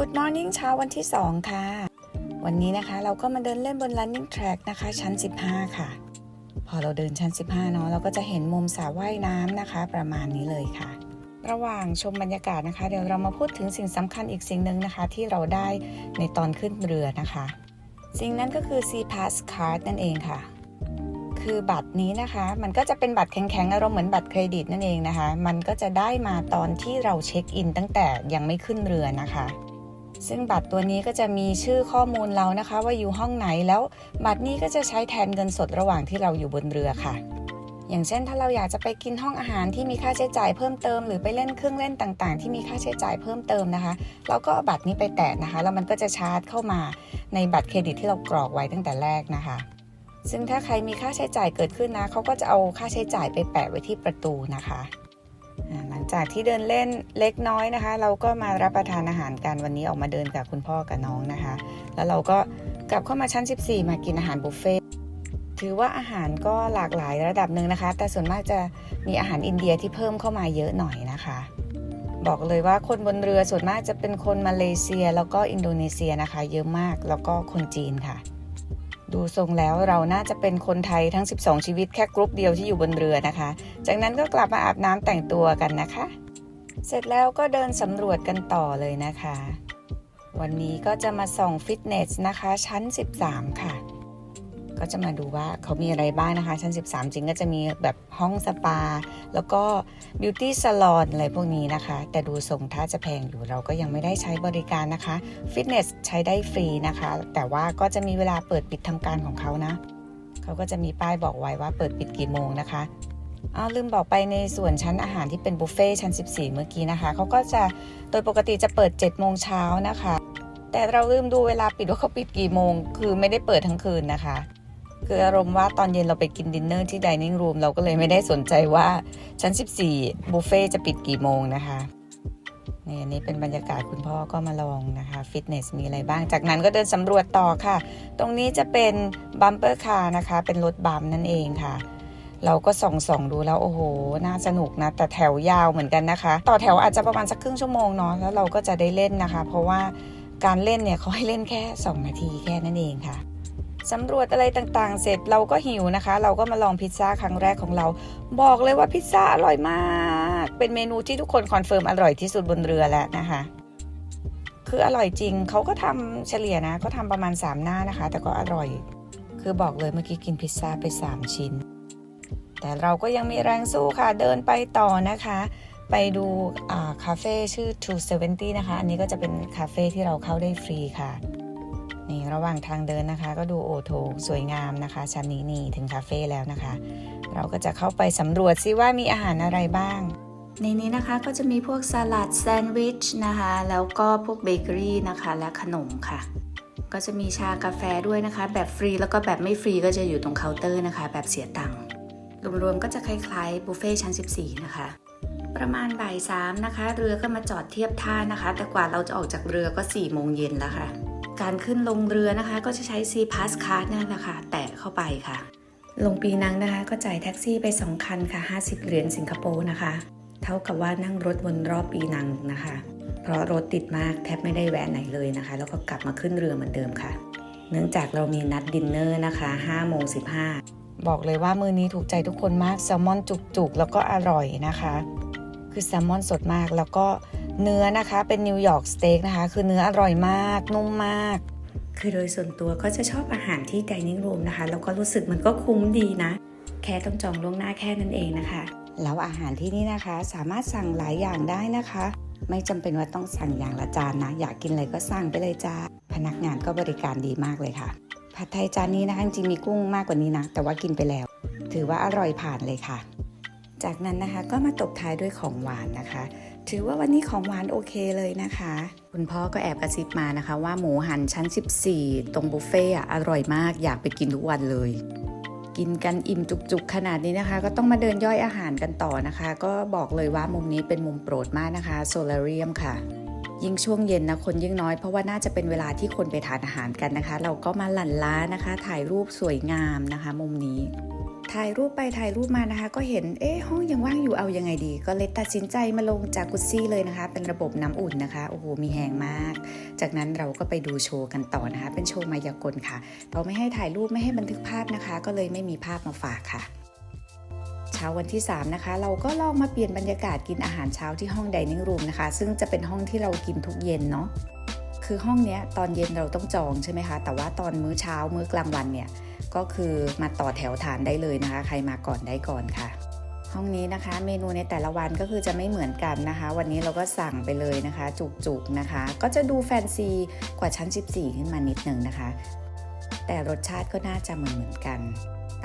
Good Morning เช้าวันที่ 2 ค่ะ วันนี้นะคะเราก็มาเดินเล่นบน Running Track นะคะ ชั้น 15 ค่ะ พอเราเดินชั้น 15 เนาะเราก็จะเห็นมุมสระว่ายน้ำนะคะ ประมาณนี้เลยค่ะ ระหว่างชมบรรยากาศนะคะ เดี๋ยวเรามาพูดถึงสิ่งสำคัญอีกสิ่งหนึ่งนะคะ ที่เราได้ในตอนขึ้นเรือนะคะ สิ่งนั้นก็คือ Sea Pass Card นั่นเองค่ะ คือบัตรนี้นะคะ มันก็จะเป็นบัตรแข็งๆอารมณ์เหมือนบัตรเครดิตนั่นเองนะคะ มันก็จะได้มาตอนที่เราเช็คอินตั้งแต่ยังไม่ขึ้นเรือนะคะ ซึ่งบัตรตัวนี้ก็จะมีชื่อข้อมูลเรานะคะ ว่าอยู่ห้องไหนแล้ว บัตรนี้ก็จะใช้แทนเงินสดระหว่างที่เราอยู่บนเรือค่ะ อย่างเช่นถ้าเราอยากจะไปกินห้องอาหารที่มีค่าใช้จ่ายเพิ่มเติม หรือไปเล่นเครื่องเล่นต่างๆ ที่มีค่าใช้จ่ายเพิ่มเติมนะคะ เราก็เอาบัตรนี้ไปแตะนะคะแล้วมันก็จะชาร์จเข้ามาในบัตรเครดิตที่เรากรอกไว้ตั้งแต่แรกนะคะ ซึ่งถ้าใครมีค่าใช้จ่ายเกิดขึ้นนะเขาก็จะเอาค่าใช้จ่ายไปแปะไว้ที่ประตูนะคะ จากที่เดินเล่นเล็กน้อยนะคะ เราก็มารับประทานอาหารกันวันนี้ออกมาเดินกับคุณพ่อกับน้องนะคะ แล้วเราก็กลับเข้ามาชั้น 14 มากินอาหารบุฟเฟ่ถือว่าอาหารก็หลากหลายระดับหนึ่งนะคะ แต่ส่วนมากจะมีอาหารอินเดียที่เพิ่มเข้ามาเยอะหน่อยนะคะ บอกเลยว่าคนบนเรือส่วนมากจะเป็นคนมาเลเซีย แล้วก็อินโดนีเซียนะคะ เยอะมากแล้วก็คนจีนค่ะ ดูทรงแล้วเราน่าจะเป็นคนไทยทั้ง 12 ชีวิตแค่กรุ๊ปเดียวที่อยู่บนเรือนะคะ จากนั้นก็กลับมาอาบน้ำแต่งตัวกันนะคะ เสร็จแล้วก็เดินสำรวจกันต่อเลยนะคะ วันนี้ก็จะมาส่องฟิตเนสนะคะชั้น 13 ค่ะ ก็จะมาดูว่าเขามีอะไรบ้างนะคะ ชั้น 13 จริงก็จะมีแบบห้องสปา แล้วก็บิวตี้ซาลอนอะไรพวกนี้นะคะ แต่ดูทรงถ้าจะแพงอยู่เราก็ยังไม่ได้ใช้บริการนะคะฟิตเนสใช้ได้ฟรีนะคะ แต่ว่าก็จะมีเวลาเปิดปิดทำการของเขานะ เขาก็จะมีป้ายบอกไว้ว่าเปิดปิดกี่โมงนะคะอ้าวลืมบอกไปในส่วนชั้นอาหารที่เป็นบุฟเฟ่ชั้น 14 เมื่อกี้นะคะเขาก็จะโดยปกติจะเปิด 7 โมงเช้านะคะ แต่เราลืมดูเวลาปิดว่าเขาปิดกี่โมง คือไม่ได้เปิดทั้งคืนนะคะ คืออารมณ์ว่าตอนเย็นเราไปกินดินเนอร์ที่ดิเนิ่งรูมเราก็เลยไม่ได้สนใจว่าชั้น 14 บุฟเฟ่จะปิดกี่โมงนะคะนี่อันนี้เป็นบรรยากาศคุณพ่อก็มาลองนะคะฟิตเนสมีอะไรบ้าง จากนั้นก็เดินสำรวจต่อค่ะ ตรงนี้จะเป็นบัมเปอร์คาร์นะคะ เป็นรถบัมนั่นเองค่ะ เราก็ส่องส่องดูแล้วโอ้โห น่าสนุกนะ แต่แถวยาวเหมือนกันนะคะ ต่อแถวอาจจะประมาณสักครึ่งชั่วโมงเนาะแล้วเราก็จะได้เล่นนะคะ เพราะว่าการเล่นเนี่ยเขาให้เล่นแค่ 2 นาทีแค่นั้นเองค่ะ สำรวจอะไรต่างๆ เสร็จเราก็หิวนะคะ เราก็มาลองพิซซ่าครั้งแรกของเรา บอกเลยว่าพิซซ่าอร่อยมาก เป็นเมนูที่ทุกคนคอนเฟิร์มอร่อยที่สุดบนเรือแล้วนะคะ คืออร่อยจริงเขาก็ทำเฉลี่ยนะเขาทำประมาณ 3 หน้านะคะ แต่ก็อร่อย คือบอกเลยเมื่อกี้กินพิซซ่าไป 3 ชิ้น แต่เราก็ยังมีแรงสู้ค่ะเดินไปต่อนะคะไปดูอาคาเฟ่ชื่อ True 70 นะคะ อันนี้ก็จะเป็นคาเฟ่ที่เราเข้าได้ฟรีค่ะ นี่ระหว่างทางเดินนะคะ ก็ดูโอโถสวยงามนะคะ ชั้นนี้นี่ถึงคาเฟ่แล้วนะคะ เราก็จะเข้าไปสำรวจซิว่ามีอาหารอะไรบ้าง ในนี้นะคะก็จะมีพวกสลัดแซนด์วิชนะคะ แล้วก็พวกเบเกอรี่นะคะ และขนมค่ะ ก็จะมีชากาแฟด้วยนะคะ แบบฟรีแล้วก็แบบไม่ฟรีก็จะอยู่ตรงเคาน์เตอร์นะคะ แบบเสียตังค์รวมๆก็จะคล้ายๆบุฟเฟ่ชั้น 14 นะคะประมาณบ่ายสามนะคะ เรือก็มาจอดเทียบท่านะคะ แต่กว่าเราจะออกจากเรือก็4ี่โมงเย็นแล้วค่ะ การขึ้นลงเรือนะคะ ก็จะใช้ C Pass Card นั่นแหละค่ะ แตะเข้าไปค่ะ ลงปีนังนะคะ ก็จ่ายแท็กซี่ไป 2 คันค่ะ 50 เหรียญสิงคโปร์นะคะ เท่ากับว่านั่งรถวนรอบปีนังนะคะ เพราะรถติดมากแทบไม่ได้แวะไหนเลยนะคะ แล้วก็กลับมาขึ้นเรือเหมือนเดิมค่ะ เนื่องจากเรามีนัดดินเนอร์นะคะ5โมง15 บอกเลยว่ามือนี้ถูกใจทุกคนมากแซลมอนจุกๆแล้วก็อร่อยนะคะ คือแซลมอนสดมากแล้วก็ เนื้อนะคะเป็นนิวยอร์กสเต็กนะคะ คือเนื้ออร่อยมาก นุ่มมาก คือโดยส่วนตัวก็จะชอบอาหารที่ dining room นะคะ แล้วก็รู้สึกมันก็คุ้มดีนะ แค่ต้องจองล่วงหน้าแค่นั้นเองนะคะ แล้วอาหารที่นี่นะคะสามารถสั่งหลายอย่างได้นะคะ ไม่จำเป็นว่าต้องสั่งอย่างละจานนะ อยากกินอะไรก็สั่งไปเลยจ้าพนักงานก็บริการดีมากเลยค่ะ ผัดไทยจานนี้นะคะจริงๆมีกุ้งมากกว่านี้นะ แต่ว่ากินไปแล้ว ถือว่าอร่อยผ่านเลยค่ะ จากนั้นนะคะก็มาตบท้ายด้วยของหวานนะคะ ถือว่าวันนี้ของหวานโอเคเลยนะคะ คุณพ่อก็แอบกระซิบมานะคะ ว่าหมูหันชั้น 14 ตรงบุฟเฟ่อะอร่อยมากอยากไปกินทุกวันเลย กินกันอิ่มจุกๆ ขนาดนี้นะคะ ก็ต้องมาเดินย่อยอาหารกันต่อนะคะ ก็บอกเลยว่ามุมนี้เป็นมุมโปรดมากนะคะโซลาเรียมค่ะ ยิ่งช่วงเย็นนะคนยิ่งน้อยเพราะว่าน่าจะเป็นเวลาที่คนไปทานอาหารกันนะคะ เราก็มาหลั่นล้านะคะ ถ่ายรูปสวยงามนะคะ มุมนี้ ถ่ายรูปไปถ่ายรูปมานะคะ ก็เห็นเอ๊ะห้องยังว่างอยู่เอายังไงดี ก็เลยตัดสินใจมาลงจากกุซี่เลยนะคะ เป็นระบบน้ำอุ่นนะคะโอ้โหมีแหงมาก จากนั้นเราก็ไปดูโชว์กันต่อนะคะ เป็นโชว์มายากลค่ะเราไม่ให้ถ่ายรูปไม่ให้บันทึกภาพนะคะ ก็เลยไม่มีภาพมาฝากค่ะ เช้าวันที่ 3 นะคะ เราก็ลองมาเปลี่ยนบรรยากาศกินอาหารเช้าที่ห้อง dining room นะคะ ซึ่งจะเป็นห้องที่เรากินทุกเย็นเนาะคือห้องเนี้ยตอนเย็นเราต้องจองใช่ไหมคะ แต่ว่าตอนมื้อเช้ามื้อกลางวันเนี่ยก็คือมาต่อแถวทานได้เลยนะคะ ใครมาก่อนได้ก่อนค่ะ ห้องนี้นะคะ เมนูในแต่ละวันก็คือจะไม่เหมือนกันนะคะ วันนี้เราก็สั่งไปเลยนะคะ จุกๆนะคะ ก็จะดูแฟนซีกว่าชั้น 14 ขึ้นมานิดหนึ่งนะคะ แต่รสชาติก็น่าจะเหมือนเหมือนกัน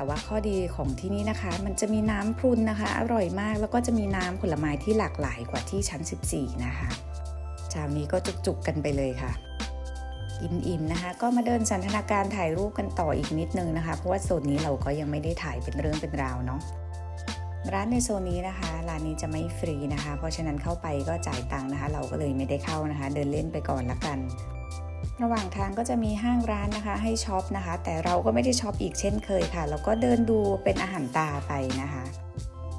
แต่ว่าข้อดีของที่นี่นะคะ มันจะมีน้ำพรุนนะคะ อร่อยมากแล้วก็จะมีน้ำผลไม้ที่หลากหลายกว่าที่ชั้น 14 นะคะเช้านี้ก็จุกๆกันไปเลยค่ะ อิ่มๆนะคะ ก็มาเดินสันทนาการถ่ายรูปกันต่ออีกนิดนึงนะคะ เพราะว่าโซนนี้เราก็ยังไม่ได้ถ่ายเป็นเรื่องเป็นราวเนาะร้านในโซนนี้นะคะ ร้านนี้จะไม่ฟรีนะคะ เพราะฉะนั้นเข้าไปก็จ่ายตังค์นะคะ เราก็เลยไม่ได้เข้านะคะ เดินเล่นไปก่อนละกัน ระหว่างทางก็จะมีห้างร้านนะคะให้ช็อปนะคะ แต่เราก็ไม่ได้ช็อปอีกเช่นเคยค่ะแล้วก็เดินดูเป็นอาหารตาไปนะคะ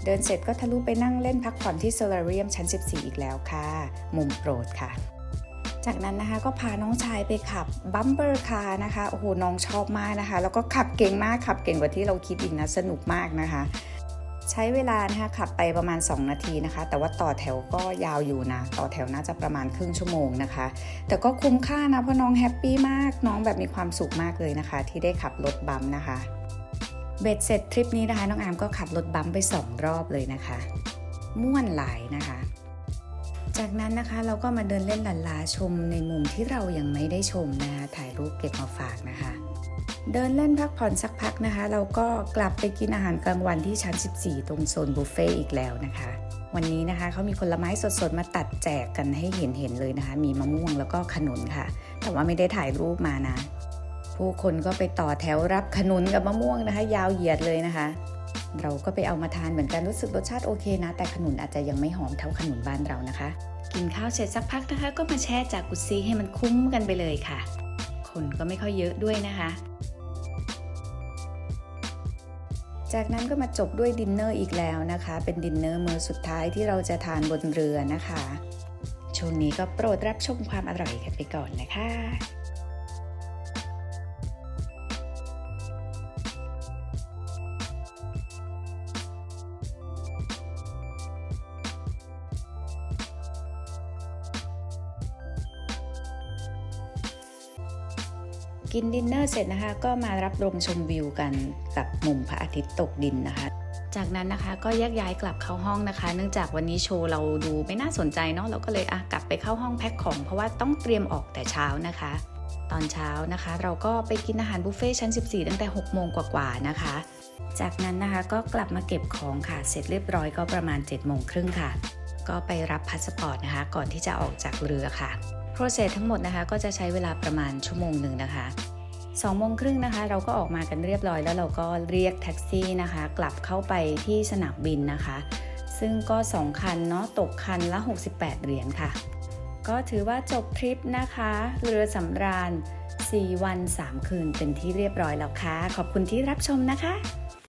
เดินเสร็จก็ทะลุไปนั่งเล่นพักผ่อนที่โซลาเรียมชั้น 14 อีกแล้วค่ะ มุมโปรดค่ะ จากนั้นนะคะก็พาน้องชายไปขับบัมเบอร์คาร์นะคะ โอ้โห น้องชอบมากนะคะ แล้วก็ขับเก่งมากขับเก่งกว่าที่เราคิดอีกนะ สนุกมากนะคะ ใช้เวลานะคะขับไปประมาณ 2 นาทีนะคะ แต่ว่าต่อแถวก็ยาวอยู่นะ ต่อแถวน่าจะประมาณครึ่งชั่วโมงนะคะ แต่ก็คุ้มค่านะเพราะน้องแฮปปี้มากน้องแบบมีความสุขมากเลยนะคะ ที่ได้ขับรถบัมป์นะคะ เบ็ดเสร็จทริปนี้นะคะน้องอามก็ขับรถบัมป์ไป 2 รอบเลยนะคะ ม่วนหลายนะคะ จากนั้นนะคะเราก็มาเดินเล่นหลันลาชมในมุมที่เรายังไม่ได้ชมนะคะถ่ายรูปเก็บมาฝากนะคะ เดินเล่นพักผ่อนสักพักนะคะ เราก็กลับไปกินอาหารกลางวันที่ชั้น 14 ตรงโซนบุฟเฟ่อีกแล้วนะคะ วันนี้นะคะเขามีผลไม้สดๆ มาตัดแจกกันให้เห็นๆเลยนะคะ มีมะม่วงแล้วก็ขนุนค่ะ แต่ว่าไม่ได้ถ่ายรูปมานะ ผู้คนก็ไปต่อแถวรับขนุนกับมะม่วงนะคะ ยาวเหยียดเลยนะคะ เราก็ไปเอามาทานเหมือนกันรู้สึกรสชาติโอเคนะ แต่ขนุนอาจจะยังไม่หอมเท่าขนุนบ้านเรานะคะ กินข้าวเสร็จสักพักนะคะ ก็มาแช่จากกุซี่ให้มันคุ้มกันไปเลยค่ะ คนก็ไม่ค่อยเยอะด้วยนะคะ จากนั้นก็มาจบด้วยดินเนอร์อีกแล้วนะคะ เป็นดินเนอร์มื้อสุดท้ายที่เราจะทานบนเรือนะคะ ช่วงนี้ก็โปรดรับชมความอร่อยกันไปก่อนนะคะ กินดินเนอร์เสร็จนะคะ ก็มารับลมชมวิวกันกับมุมพระอาทิตย์ตกดินนะคะจากนั้นนะคะก็แยกย้ายกลับเข้าห้องนะคะ เนื่องจากวันนี้โชว์เราดูไม่น่าสนใจเนาะเราก็เลยอะกลับไปเข้าห้องแพ็คของ เพราะว่าต้องเตรียมออกแต่เช้านะคะ ตอนเช้านะคะ เราก็ไปกินอาหารบุฟเฟ่ชั้น 14 ตั้งแต่ 6 โมงกว่าๆนะคะ จากนั้นนะคะก็กลับมาเก็บของค่ะ เสร็จเรียบร้อยก็ประมาณ7โมงครึ่งค่ะ ก็ไปรับพาสปอร์ตนะคะ ก่อนที่จะออกจากเรือค่ะ โปรเซสทั้งหมดนะคะก็จะใช้เวลาประมาณชั่วโมงหนึ่งนะคะ2โมงครึ่งนะคะ เราก็ออกมากันเรียบร้อยแล้วเราก็เรียกแท็กซี่นะคะ กลับเข้าไปที่สนามบินนะคะ ซึ่งก็ 2 คันเนาะตกคันละ 68 เหรียญค่ะ ก็ถือว่าจบทริปนะคะ เรือสำราญ 4 วัน 3 คืนเป็นที่เรียบร้อยแล้วค่ะ ขอบคุณที่รับชมนะคะ